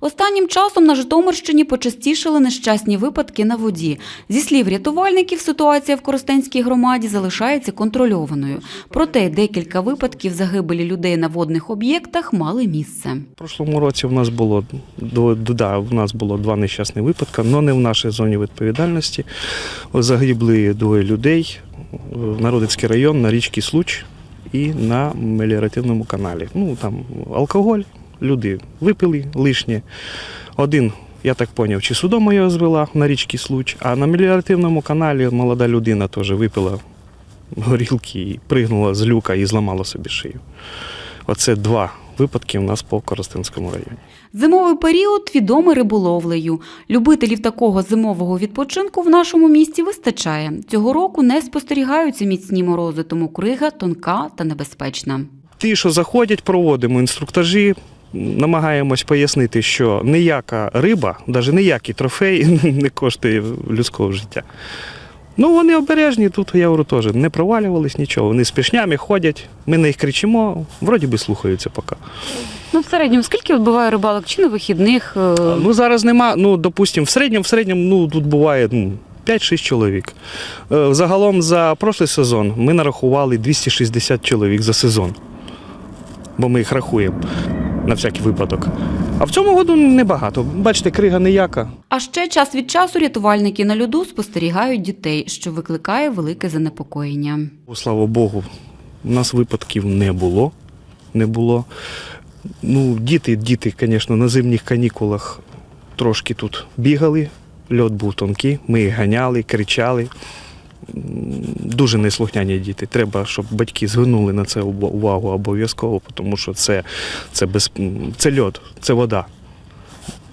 Останнім часом на Житомирщині почастішили нещасні випадки на воді. Зі слів рятувальників, ситуація в Коростенській громаді залишається контрольованою. Проте декілька випадків загибелі людей на водних об'єктах мали місце. В прошлому році в нас було да, в нас було два нещасні випадки, але не в нашій зоні відповідальності. Загибли двоє людей в Народицький район на річці Случ і на меліоративному каналі. Ну там алкоголь, люди випили лишнє. Один, я так зрозумів, чи судома його звела на річці Случ, а на меліоративному каналі молода людина теж випила горілки і пригнула з люка і зламала собі шию. Оце два випадки у нас по Коростенському районі. Зимовий період відомий риболовлею. Любителів такого зимового відпочинку в нашому місті вистачає. Цього року не спостерігаються міцні морози, тому крига тонка та небезпечна. Ті, що заходять, проводимо інструктажі, намагаємось пояснити, що ніяка риба, навіть ніякий трофей не коштує людського життя. Ну, вони обережні, тут я говорю теж не провалювались нічого. Вони з пішнями ходять, ми на їх кричимо, вроді би слухаються поки. Ну, в середньому скільки от буває рибалок чи на вихідних? е, Ну зараз нема. Ну, допустимо, в середньому, в середньому, ну тут буває ну, 5-6 чоловік. Е, Загалом за прошлий сезон ми нарахували 260 чоловік за сезон. Бо ми їх рахуємо на всякий випадок. А в цьому году небагато. Бачите, крига ніяка. А ще час від часу рятувальники на льоду спостерігають дітей, що викликає велике занепокоєння. Слава Богу, у нас випадків не було. Не було. Ну, діти, діти, звісно, на зимніх канікулах трошки тут бігали. Льот був тонкий, ми їх ганяли, кричали. Дуже неслухняні діти. Треба, щоб батьки звернули на це увагу обов'язково, тому що це, це, без, це льод, це вода.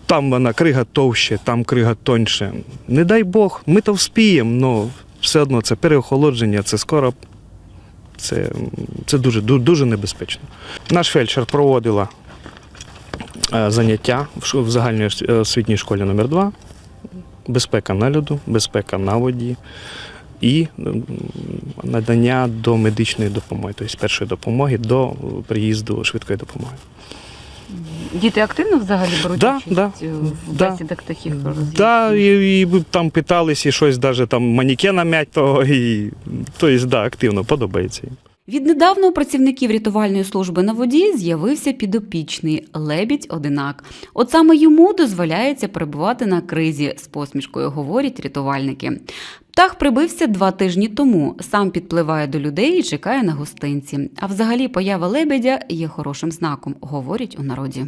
Там вона крига товще, там крига тоньше. Не дай Бог, ми то вспіємо, але все одно це переохолодження, це скоро. Це, це дуже, дуже небезпечно. Наш фельдшер проводила е, заняття в загальній е, освітній школі номер 2 безпека на льоду, безпека на воді і надання до медичної допомоги, тобто першої допомоги до е, приїзду швидкої допомоги. Діти активно взагалі беруть Да, участь да, е, в да. бесідах таких Да, і, і там питалися і щось, навіть там манікена м'ять того, і тобто, да, активно подобається їм. Віднедавна у працівників рятувальної служби на воді з'явився підопічний лебідь одинак. От саме йому дозволяється перебувати на кризі з посмішкою, говорять рятувальники. Птах прибився два тижні тому. Сам підпливає до людей і чекає на гостинці. А взагалі поява лебедя є хорошим знаком, говорять у народі.